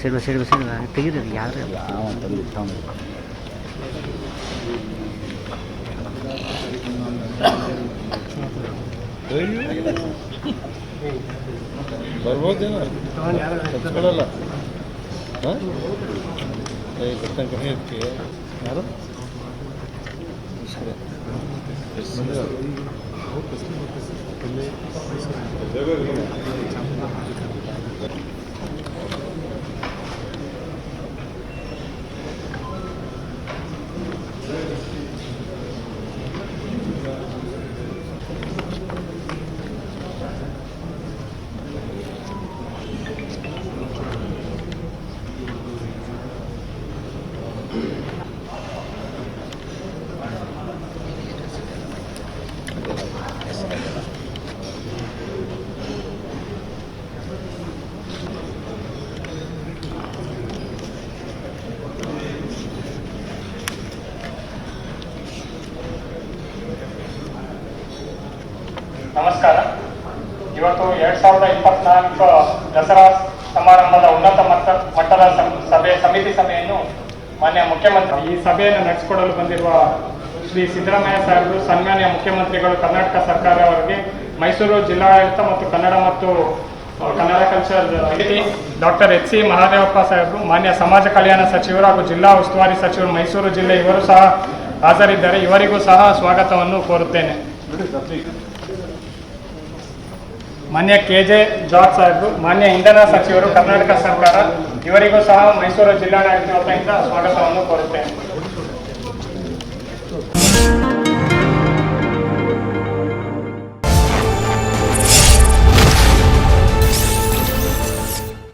ಸಿಡ್ಬ ಸಿಡ್ಬ ಸಿಡ್ಬ ತೆಗೀರಿ ಯಾರು ಬರ್ಬೋದೇನೋ? ಕಚ್ಕೊಳಲ್ಲ ಹಾಂ? ಏ ಯಾರು? ಇರ್ತೀಯ ನಮಸ್ಕಾರ. ಇವತ್ತು ಎರಡ್ ಸಾವಿರದ ಇಪ್ಪತ್ನಾಲ್ಕು ದಸರಾ ಸಮಾರಂಭದ ಉನ್ನತ ಮಟ್ಟ ಮಟ್ಟದ ಸಭೆ, ಸಮಿತಿ ಸಭೆಯನ್ನು ಮಾನ್ಯ ಮುಖ್ಯಮಂತ್ರಿ ಈ ಸಭೆಯನ್ನು ನಡೆಸಿಕೊಡಲು ಬಂದಿರುವ ಶ್ರೀ ಸಿದ್ದರಾಮಯ್ಯ ಸಾಹೇಬರು, ಸನ್ಮಾನ್ಯ ಮುಖ್ಯಮಂತ್ರಿಗಳು ಕರ್ನಾಟಕ ಸರ್ಕಾರ ಅವರಿಗೆ ಮೈಸೂರು ಜಿಲ್ಲಾಡಳಿತ ಮತ್ತು ಕನ್ನಡ ಮತ್ತು Kannada culture doctor H C Mahadevappa ಸಾಹೇಬರು, ಮಾನ್ಯ ಸಮಾಜ ಕಲ್ಯಾಣ ಸಚಿವರು ಹಾಗೂ ಜಿಲ್ಲಾ ಉಸ್ತುವಾರಿ ಸಚಿವರು ಮೈಸೂರು ಜಿಲ್ಲೆ ಇವರು ಸಹ ಹಾಜರಿದ್ದಾರೆ. ಇವರಿಗೂ ಸಹ ಸ್ವಾಗತವನ್ನು ಕೋರುತ್ತೇನೆ. ಮಾನ್ಯ ಕೆ ಜೆ ಜಾರ್ಜ್ ಸಾಹೇಬರು ಮಾನ್ಯ ಇಂಧನ ಸಚಿವರು ಕರ್ನಾಟಕ ಸರ್ಕಾರ, ಇವರಿಗೂ ಸಹ ಮೈಸೂರು ಜಿಲ್ಲಾಡಳಿತ ವತಿಯಿಂದ ಸ್ವಾಗತವನ್ನು ಕೋರುತ್ತೇನೆ.